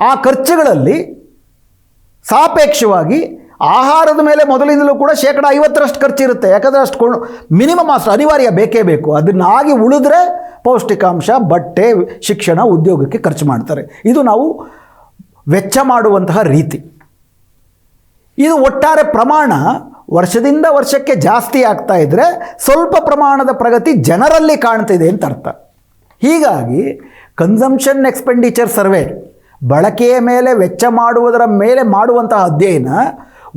ಆ ಖರ್ಚುಗಳಲ್ಲಿ ಸಾಪೇಕ್ಷವಾಗಿ ಆಹಾರದ ಮೇಲೆ ಮೊದಲಿಂದಲೂ ಕೂಡ ಶೇಕಡ ಐವತ್ತರಷ್ಟು ಖರ್ಚಿರುತ್ತೆ. ಯಾಕಂದರೆ ಅಷ್ಟು ಕೊಂಡು ಮಿನಿಮಮ್ ಅಷ್ಟು ಅನಿವಾರ್ಯ ಬೇಕೇ ಬೇಕು. ಅದನ್ನಾಗಿ ಉಳಿದ್ರೆ ಪೌಷ್ಟಿಕಾಂಶ, ಬಟ್ಟೆ, ಶಿಕ್ಷಣ, ಉದ್ಯೋಗಕ್ಕೆ ಖರ್ಚು ಮಾಡ್ತಾರೆ. ಇದು ನಾವು ವೆಚ್ಚ ಮಾಡುವಂತಹ ರೀತಿ. ಇದು ಒಟ್ಟಾರೆ ಪ್ರಮಾಣ ವರ್ಷದಿಂದ ವರ್ಷಕ್ಕೆ ಜಾಸ್ತಿ ಆಗ್ತಾ ಇದ್ದರೆ ಸ್ವಲ್ಪ ಪ್ರಮಾಣದ ಪ್ರಗತಿ ಜನರಲ್ಲಿ ಕಾಣ್ತಿದೆ ಅಂತ ಅರ್ಥ. ಹೀಗಾಗಿ ಕನ್ಸಂಪ್ಷನ್ ಎಕ್ಸ್ಪೆಂಡಿಚರ್ ಸರ್ವೆ ಬಳಕೆಯ ಮೇಲೆ ವೆಚ್ಚ ಮಾಡುವುದರ ಮೇಲೆ ಮಾಡುವಂತಹ ಅಧ್ಯಯನ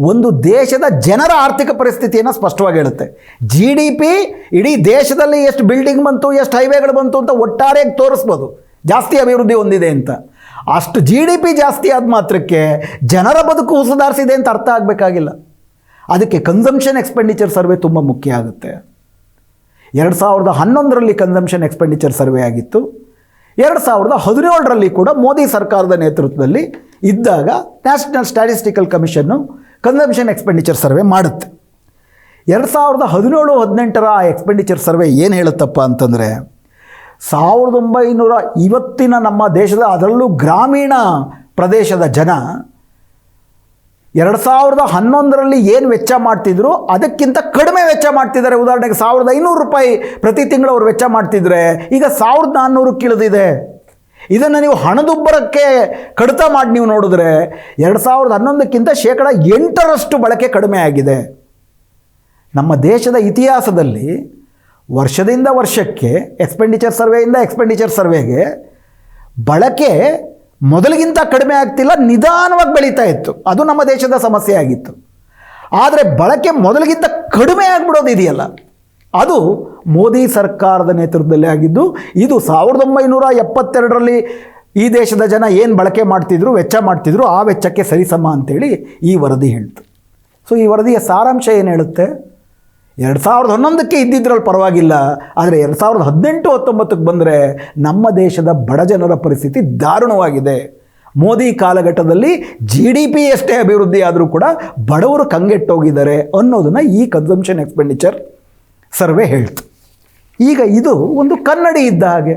ಒಂದು ದೇಶದ ಜನರ ಆರ್ಥಿಕ ಪರಿಸ್ಥಿತಿಯನ್ನು ಸ್ಪಷ್ಟವಾಗಿ ಹೇಳುತ್ತೆ. ಜಿ ಡಿ ಪಿ ಇಡೀ ದೇಶದಲ್ಲಿ ಎಷ್ಟು ಬಿಲ್ಡಿಂಗ್ ಬಂತು, ಎಷ್ಟು ಹೈವೇಗಳು ಬಂತು ಅಂತ ಒಟ್ಟಾರೆಯಾಗಿ ತೋರಿಸ್ಬೋದು. ಜಾಸ್ತಿ ಅಭಿವೃದ್ಧಿ ಹೊಂದಿದೆ ಅಂತ. ಅಷ್ಟು ಜಿ ಡಿ ಪಿ ಜಾಸ್ತಿ ಆದ ಮಾತ್ರಕ್ಕೆ ಜನರ ಬದುಕು ಸುಧಾರಿಸಿದೆ ಅಂತ ಅರ್ಥ ಆಗಬೇಕಾಗಿಲ್ಲ. ಅದಕ್ಕೆ ಕನ್ಸಂಪ್ಷನ್ ಎಕ್ಸ್ಪೆಂಡಿಚರ್ ಸರ್ವೆ ತುಂಬ ಮುಖ್ಯ ಆಗುತ್ತೆ. ಎರಡು ಸಾವಿರದ ಹನ್ನೊಂದರಲ್ಲಿ ಕನ್ಸಂಪ್ಷನ್ ಎಕ್ಸ್ಪೆಂಡಿಚರ್ ಸರ್ವೆ ಆಗಿತ್ತು. ಎರಡು ಸಾವಿರದ ಹದಿನೇಳರಲ್ಲಿ ಕೂಡ ಮೋದಿ ಸರ್ಕಾರದ ನೇತೃತ್ವದಲ್ಲಿ ಇದ್ದಾಗ national statistical commission consumption expenditure survey ಮಾಡುತ್ತೆ. ಎರಡು ಸಾವಿರದ ಹದಿನೇಳು, ಹದಿನೆಂಟರ ಆ ಎಕ್ಸ್ಪೆಂಡಿಚರ್ ಸರ್ವೆ ಏನು ಹೇಳುತ್ತಪ್ಪ ಅಂತಂದರೆ, ಸಾವಿರದ ಒಂಬೈನೂರ ಇವತ್ತಿನ ನಮ್ಮ ದೇಶದ, ಅದರಲ್ಲೂ ಗ್ರಾಮೀಣ ಪ್ರದೇಶದ ಜನ ಎರಡು ಸಾವಿರದ ಹನ್ನೊಂದರಲ್ಲಿ ಏನು ವೆಚ್ಚ ಮಾಡ್ತಿದ್ರು, ಅದಕ್ಕಿಂತ ಕಡಿಮೆ ವೆಚ್ಚ ಮಾಡ್ತಿದ್ದಾರೆ. ಉದಾಹರಣೆಗೆ ಸಾವಿರದ ಐನೂರು ರೂಪಾಯಿ ಪ್ರತಿ ತಿಂಗಳು ಅವರು ವೆಚ್ಚ ಮಾಡ್ತಿದ್ರೆ, ಈಗ ಸಾವಿರದ ನಾನ್ನೂರು ಇಳಿದಿದೆ. ಇದನ್ನು ನೀವು ಹಣದುಬ್ಬರಕ್ಕೆ ಕಡಿತ ಮಾಡಿ ನೀವು ನೋಡಿದ್ರೆ ಎರಡು ಸಾವಿರದ ಹನ್ನೊಂದಕ್ಕಿಂತ ಶೇಕಡ ಎಂಟರಷ್ಟು ಬಳಕೆ ಕಡಿಮೆ ಆಗಿದೆ. ನಮ್ಮ ದೇಶದ ಇತಿಹಾಸದಲ್ಲಿ ವರ್ಷದಿಂದ ವರ್ಷಕ್ಕೆ ಎಕ್ಸ್ಪೆಂಡಿಚರ್ ಸರ್ವೆಯಿಂದ ಎಕ್ಸ್ಪೆಂಡಿಚರ್ ಸರ್ವೆಗೆ ಬಳಕೆ ಮೊದಲಿಗಿಂತ ಕಡಿಮೆ ಆಗ್ತಿಲ್ಲ, ನಿಧಾನವಾಗಿ ಬೆಳೀತಾ ಇತ್ತು. ಅದು ನಮ್ಮ ದೇಶದ ಸಮಸ್ಯೆ ಆಗಿತ್ತು. ಆದರೆ ಬಳಕೆ ಮೊದಲಿಗಿಂತ ಕಡಿಮೆ ಆಗಿಬಿಡೋದು ಇದೆಯಲ್ಲ. ಅದು ಮೋದಿ ಸರ್ಕಾರದ ನೇತೃತ್ವದಲ್ಲಿ ಆಗಿದ್ದು, ಇದು ಸಾವಿರದ ಒಂಬೈನೂರ ಎಪ್ಪತ್ತೆರಡರಲ್ಲಿ ಈ ದೇಶದ ಜನ ಏನು ಬಳಕೆ ಮಾಡ್ತಿದ್ರು, ವೆಚ್ಚ ಮಾಡ್ತಿದ್ರು, ಆ ವೆಚ್ಚಕ್ಕೆ ಸರಿಸಮ ಅಂತೇಳಿ ಈ ವರದಿ ಹೇಳ್ತು. ಸೊ ಈ ವರದಿಯ ಸಾರಾಂಶ ಏನು ಹೇಳುತ್ತೆ? ಎರಡು ಸಾವಿರದ ಹನ್ನೊಂದಕ್ಕೆ ಇದ್ದಿದ್ರಲ್ಲಿ ಪರವಾಗಿಲ್ಲ, ಆದರೆ ಎರಡು ಸಾವಿರದ ಹದಿನೆಂಟು, ಹತ್ತೊಂಬತ್ತಕ್ಕೆ ಬಂದರೆ ನಮ್ಮ ದೇಶದ ಬಡ ಜನರ ಪರಿಸ್ಥಿತಿ ದಾರುಣವಾಗಿದೆ. ಮೋದಿ ಕಾಲಘಟ್ಟದಲ್ಲಿ ಜಿ ಡಿ ಪಿ ಎಷ್ಟೇ ಅಭಿವೃದ್ಧಿ ಆದರೂ ಕೂಡ ಬಡವರು ಕಂಗೆಟ್ಟೋಗಿದ್ದಾರೆ ಅನ್ನೋದನ್ನು ಈ ಕನ್ಸಂಪ್ಷನ್ ಎಕ್ಸ್ಪೆಂಡಿಚರ್ ಸರ್ವೆ ಹೇಳ್ತು. ಈಗ ಇದು ಒಂದು ಕನ್ನಡಿ ಇದ್ದ ಹಾಗೆ.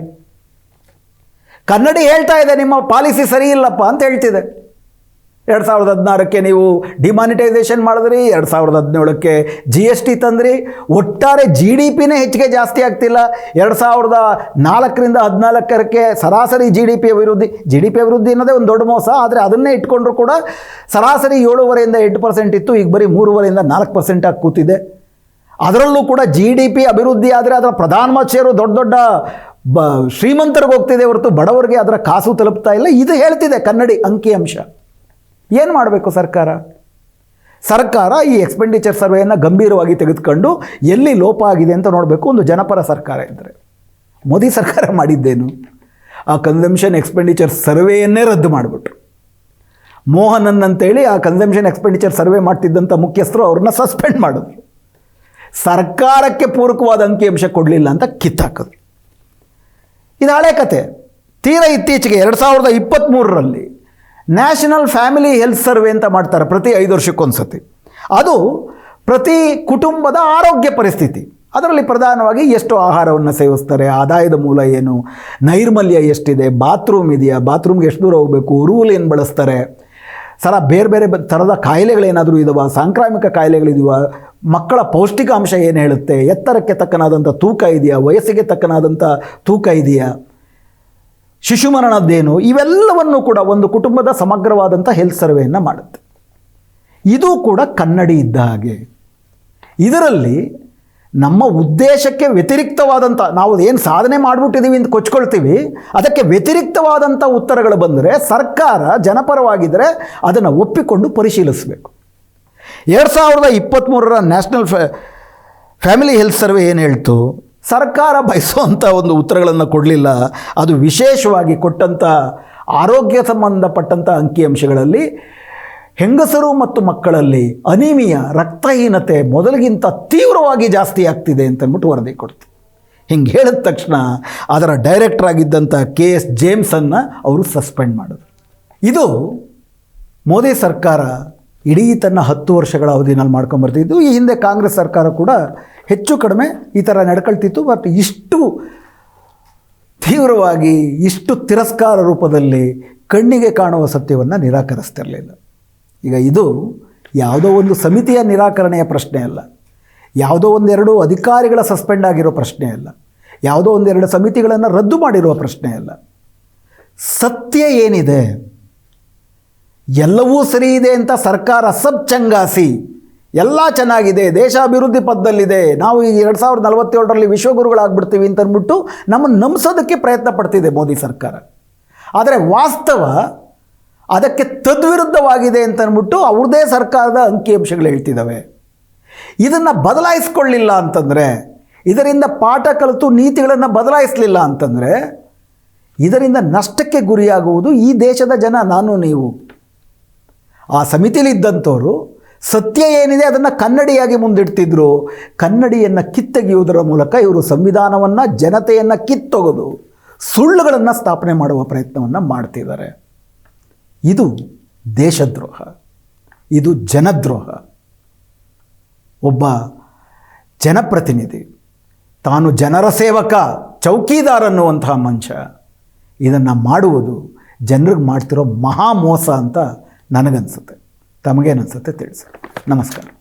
ಕನ್ನಡಿ ಹೇಳ್ತಾ ಇದೆ, ನಿಮ್ಮ ಪಾಲಿಸಿ ಸರಿ ಇಲ್ಲಪ್ಪ ಅಂತ ಹೇಳ್ತಿದೆ. ಎರಡು ಸಾವಿರದ ಹದಿನಾರಕ್ಕೆ ನೀವು ಡಿಮಾನಿಟೈಸೇಷನ್ ಮಾಡಿದ್ರಿ, ಎರಡು ಸಾವಿರದ ಹದಿನೇಳಕ್ಕೆ ಜಿ ಎಸ್ ಟಿ ತಂದ್ರಿ. ಒಟ್ಟಾರೆ ಜಿ ಡಿ ಪಿನೇ ಹೆಚ್ಚಿಗೆ ಜಾಸ್ತಿ ಆಗ್ತಿಲ್ಲ. ಎರಡು ಸಾವಿರದ ನಾಲ್ಕರಿಂದ ಹದಿನಾಲ್ಕರಕ್ಕೆ ಸರಾಸರಿ ಜಿ ಡಿ ಪಿ ಅಭಿವೃದ್ಧಿ ಜಿ ಡಿ ಪಿ ಅಭಿವೃದ್ಧಿ ಅನ್ನೋದೇ ಒಂದು ದೊಡ್ಡ ಮೋಸ, ಆದರೆ ಅದನ್ನೇ ಇಟ್ಕೊಂಡ್ರು ಕೂಡ ಸರಾಸರಿ ಏಳುವರೆಯಿಂದ ಎಂಟು ಪರ್ಸೆಂಟ್ ಇತ್ತು, ಈಗ ಬರೀ ಮೂರುವರೆಯಿಂದ ನಾಲ್ಕು ಪರ್ಸೆಂಟ್ ಆಗಿ ಕೂತಿದೆ. ಅದರಲ್ಲೂ ಕೂಡ ಜಿ ಡಿ ಪಿ ಅಭಿವೃದ್ಧಿ ಆದರೆ ಅದರ ಪ್ರಧಾನ ಪ್ರಧಾನಮಂತ್ರಿಯರು ದೊಡ್ಡ ದೊಡ್ಡ ಬ ಶ್ರೀಮಂತರಿಗೆ ಹೋಗ್ತಿದೆ ಹೊರತು ಬಡವರಿಗೆ ಅದರ ಕಾಸು ತಲುಪ್ತಾ ಇಲ್ಲ. ಇದು ಹೇಳ್ತಿದೆ ಕನ್ನಡಿ ಅಂಕಿಅಂಶ ಏನು ಮಾಡಬೇಕು ಸರ್ಕಾರ? ಸರ್ಕಾರ ಈ ಎಕ್ಸ್ಪೆಂಡಿಚರ್ ಸರ್ವೆಯನ್ನು ಗಂಭೀರವಾಗಿ ತೆಗೆದುಕೊಂಡು ಎಲ್ಲಿ ಲೋಪ ಆಗಿದೆ ಅಂತ ನೋಡಬೇಕು. ಒಂದು ಜನಪರ ಸರ್ಕಾರ ಇದ್ದರೆ ಮೋದಿ ಸರ್ಕಾರ ಮಾಡಿದ್ದೇನು? ಆ ಕನ್ಸಂಪ್ಷನ್ ಎಕ್ಸ್ಪೆಂಡಿಚರ್ ಸರ್ವೆಯನ್ನೇ ರದ್ದು ಮಾಡಿಬಿಟ್ರು. ಮೋಹನನ್ ಅಂತೇಳಿ ಆ ಕನ್ಸಂಪ್ಷನ್ ಎಕ್ಸ್ಪೆಂಡಿಚರ್ ಸರ್ವೆ ಮಾಡ್ತಿದ್ದಂಥ ಮುಖ್ಯಸ್ಥರು ಅವ್ರನ್ನ ಸಸ್ಪೆಂಡ್ ಮಾಡಿದ್ರು. ಸರ್ಕಾರಕ್ಕೆ ಪೂರಕವಾದ ಅಂಕಿಅಂಶ ಕೊಡಲಿಲ್ಲ ಅಂತ ಕಿತ್ತಾಕೋದು. ಇದು ಹಳೆ ಕತೆ. ತೀರ ಇತ್ತೀಚೆಗೆ ಎರಡು ಸಾವಿರದ ಇಪ್ಪತ್ತ್ಮೂರರಲ್ಲಿ ನ್ಯಾಷನಲ್ ಫ್ಯಾಮಿಲಿ ಹೆಲ್ತ್ ಸರ್ವೆ ಅಂತ ಮಾಡ್ತಾರೆ ಪ್ರತಿ ಐದು ವರ್ಷಕ್ಕೊಂದ್ಸತಿ. ಅದು ಪ್ರತಿ ಕುಟುಂಬದ ಆರೋಗ್ಯ ಪರಿಸ್ಥಿತಿ. ಅದರಲ್ಲಿ ಪ್ರಧಾನವಾಗಿ ಎಷ್ಟು ಆಹಾರವನ್ನು ಸೇವಿಸ್ತಾರೆ, ಆದಾಯದ ಮೂಲ ಏನು, ನೈರ್ಮಲ್ಯ ಎಷ್ಟಿದೆ, ಬಾತ್ರೂಮ್ ಇದೆಯಾ, ಬಾತ್ರೂಮ್ಗೆ ಎಷ್ಟು ದೂರ ಹೋಗಬೇಕು ರೂಲ್ ಏನು ಬಳಸ್ತಾರೆ ಸರ ಬೇರೆ ಬೇರೆ ಥರದ ಕಾಯಿಲೆಗಳೇನಾದರೂ ಇದಾವ? ಸಾಂಕ್ರಾಮಿಕ ಕಾಯಿಲೆಗಳಿದೆಯಾ ಮಕ್ಕಳ ಪೌಷ್ಟಿಕಾಂಶ ಏನು ಹೇಳುತ್ತೆ? ಎತ್ತರಕ್ಕೆ ತಕ್ಕನಾದಂಥ ತೂಕ ಇದೆಯಾ? ವಯಸ್ಸಿಗೆ ತಕ್ಕನಾದಂಥ ತೂಕ ಇದೆಯಾ? ಶಿಶು ಮರಣದ್ದೇನು? ಇವೆಲ್ಲವನ್ನು ಕೂಡ ಒಂದು ಕುಟುಂಬದ ಸಮಗ್ರವಾದಂಥ ಹೆಲ್ತ್ ಸರ್ವೆಯನ್ನು ಮಾಡುತ್ತೆ. ಇದು ಕೂಡ ಕನ್ನಡಿ ಇದ್ದ ಹಾಗೆ. ಇದರಲ್ಲಿ ನಮ್ಮ ಉದ್ದೇಶಕ್ಕೆ ವ್ಯತಿರಿಕ್ತವಾದಂಥ ನಾವು ಏನು ಸಾಧನೆ ಮಾಡಿಬಿಟ್ಟಿದ್ದೀವಿ ಅಂತ ಕೊಚ್ಕೊಳ್ತೀವಿ, ಅದಕ್ಕೆ ವ್ಯತಿರಿಕ್ತವಾದಂಥ ಉತ್ತರಗಳು ಬಂದರೆ ಸರ್ಕಾರ ಜನಪರವಾಗಿದ್ದರೆ ಅದನ್ನು ಒಪ್ಪಿಕೊಂಡು ಪರಿಶೀಲಿಸಬೇಕು. ಎರಡು ಸಾವಿರದ ಇಪ್ಪತ್ತ್ಮೂರರ ನ್ಯಾಷನಲ್ ಫ್ಯಾ ಫ್ಯಾಮಿಲಿ ಹೆಲ್ತ್ ಸರ್ವೆ ಏನು ಹೇಳ್ತು? ಸರ್ಕಾರ ಬಯಸುವಂಥ ಒಂದು ಉತ್ತರಗಳನ್ನು ಕೊಡಲಿಲ್ಲ, ಅದು ವಿಶೇಷವಾಗಿ ಕೊಟ್ಟಂಥ ಆರೋಗ್ಯ ಸಂಬಂಧಪಟ್ಟಂಥ ಅಂಕಿಅಂಶಗಳಲ್ಲಿ ಹೆಂಗಸರು ಮತ್ತು ಮಕ್ಕಳಲ್ಲಿ ಅನಿಮಿಯ ರಕ್ತಹೀನತೆ ಮೊದಲಿಗಿಂತ ತೀವ್ರವಾಗಿ ಜಾಸ್ತಿ ಆಗ್ತಿದೆ ಅಂತಂದ್ಬಿಟ್ಟು ವರದಿ ಕೊಡ್ತು ಹಿಂಗೆ ಹೇಳಿದ ತಕ್ಷಣ ಅದರ ಡೈರೆಕ್ಟರ್ ಆಗಿದ್ದಂಥ ಕೆ ಎಸ್ ಜೇಮ್ಸನ್ನು ಅವರು ಸಸ್ಪೆಂಡ್ ಮಾಡಿದ್ರು. ಇದು ಮೋದಿ ಸರ್ಕಾರ ಇಡೀ ತನ್ನ ಹತ್ತು ವರ್ಷಗಳ ಅವಧಿನಲ್ಲಿ ಮಾಡ್ಕೊಂಬರ್ತಿದ್ದು ಈ ಹಿಂದೆ ಕಾಂಗ್ರೆಸ್ ಸರ್ಕಾರ ಕೂಡ ಹೆಚ್ಚು ಕಡಿಮೆ ಈ ಥರ ನಡ್ಕೊಳ್ತಿತ್ತು. ಬಟ್ ಇಷ್ಟು ತೀವ್ರವಾಗಿ, ಇಷ್ಟು ತಿರಸ್ಕಾರ ರೂಪದಲ್ಲಿ ಕಣ್ಣಿಗೆ ಕಾಣುವ ಸತ್ಯವನ್ನು ನಿರಾಕರಿಸ್ತಿರಲಿಲ್ಲ. ಈಗ ಇದು ಯಾವುದೋ ಒಂದು ಸಮಿತಿಯ ನಿರಾಕರಣೆಯ ಪ್ರಶ್ನೆ ಅಲ್ಲ. ಯಾವುದೋ ಒಂದೆರಡು ಅಧಿಕಾರಿಗಳ ಸಸ್ಪೆಂಡ್ ಆಗಿರೋ ಪ್ರಶ್ನೆ ಅಲ್ಲ. ಯಾವುದೋ ಒಂದೆರಡು ಸಮಿತಿಗಳನ್ನು ರದ್ದು ಮಾಡಿರುವ ಪ್ರಶ್ನೆ ಅಲ್ಲ. ಸತ್ಯ ಏನಿದೆ? ಎಲ್ಲವೂ ಸರಿ ಇದೆ ಅಂತ ಸರ್ಕಾರ ಸಬ್ ಚಂಗಾಸಿ, ಎಲ್ಲ ಚೆನ್ನಾಗಿದೆ ದೇಶ ಅಭಿವೃದ್ಧಿ ಪದದಲ್ಲಿದೆ ನಾವು ಈ ಎರಡು ಸಾವಿರದ ನಲವತ್ತೇಳರಲ್ಲಿ ವಿಶ್ವಗುರುಗಳಾಗ್ಬಿಡ್ತೀವಿ ಅಂತ ಅಂದ್ಬಿಟ್ಟು ನಮ್ಮನ್ನು ನಂಬಿಸೋದಕ್ಕೆ ಪ್ರಯತ್ನ ಪಡ್ತಿದೆ ಮೋದಿ ಸರ್ಕಾರ. ಆದರೆ ವಾಸ್ತವ ಅದಕ್ಕೆ ತದ್ವಿರುದ್ಧವಾಗಿದೆ ಅಂತ ಅಂದ್ಬಿಟ್ಟು ಅವ್ರದ್ದೇ ಸರ್ಕಾರದ ಅಂಕಿಅಂಶಗಳು ಹೇಳ್ತಿದ್ದಾವೆ ಇದನ್ನು ಬದಲಾಯಿಸ್ಕೊಳ್ಳಿಲ್ಲ ಅಂತಂದರೆ, ಇದರಿಂದ ಪಾಠ ಕಲಿತು ನೀತಿಗಳನ್ನು ಬದಲಾಯಿಸಲಿಲ್ಲ ಅಂತಂದರೆ, ಇದರಿಂದ ನಷ್ಟಕ್ಕೆ ಗುರಿಯಾಗುವುದು ಈ ದೇಶದ ಜನ, ನಾನು, ನೀವು. ಆ ಸಮಿತಿಲಿದ್ದಂಥವರು ಸತ್ಯ ಏನಿದೆ ಅದನ್ನು ಕನ್ನಡಿಯಾಗಿ ಮುಂದಿಡ್ತಿದ್ರು. ಕನ್ನಡಿಯನ್ನು ಕಿತ್ತೆಗೆಯುವುದರ ಮೂಲಕ ಇವರು ಸಂವಿಧಾನವನ್ನು, ಜನತೆಯನ್ನು ಕಿತ್ತೊಗೆದು ಸುಳ್ಳುಗಳನ್ನು ಸ್ಥಾಪನೆ ಮಾಡುವ ಪ್ರಯತ್ನವನ್ನು ಮಾಡ್ತಿದ್ದಾರೆ. ಇದು ದೇಶದ್ರೋಹ, ಇದು ಜನದ್ರೋಹ. ಒಬ್ಬ ಜನಪ್ರತಿನಿಧಿ, ತಾನು ಜನರ ಸೇವಕ, ಚೌಕಿದಾರ್ ಅನ್ನುವಂತಹ ಮಂಚ ಇದನ್ನು ಮಾಡುವುದು ಜನರಿಗೆ ಮಾಡ್ತಿರೋ ಮಹಾ ಮೋಸ ಅಂತ ನನಗನ್ಸುತ್ತೆ. ತಮಗೇನನ್ಸುತ್ತೆ ತಿಳಿಸಿ. ನಮಸ್ಕಾರ.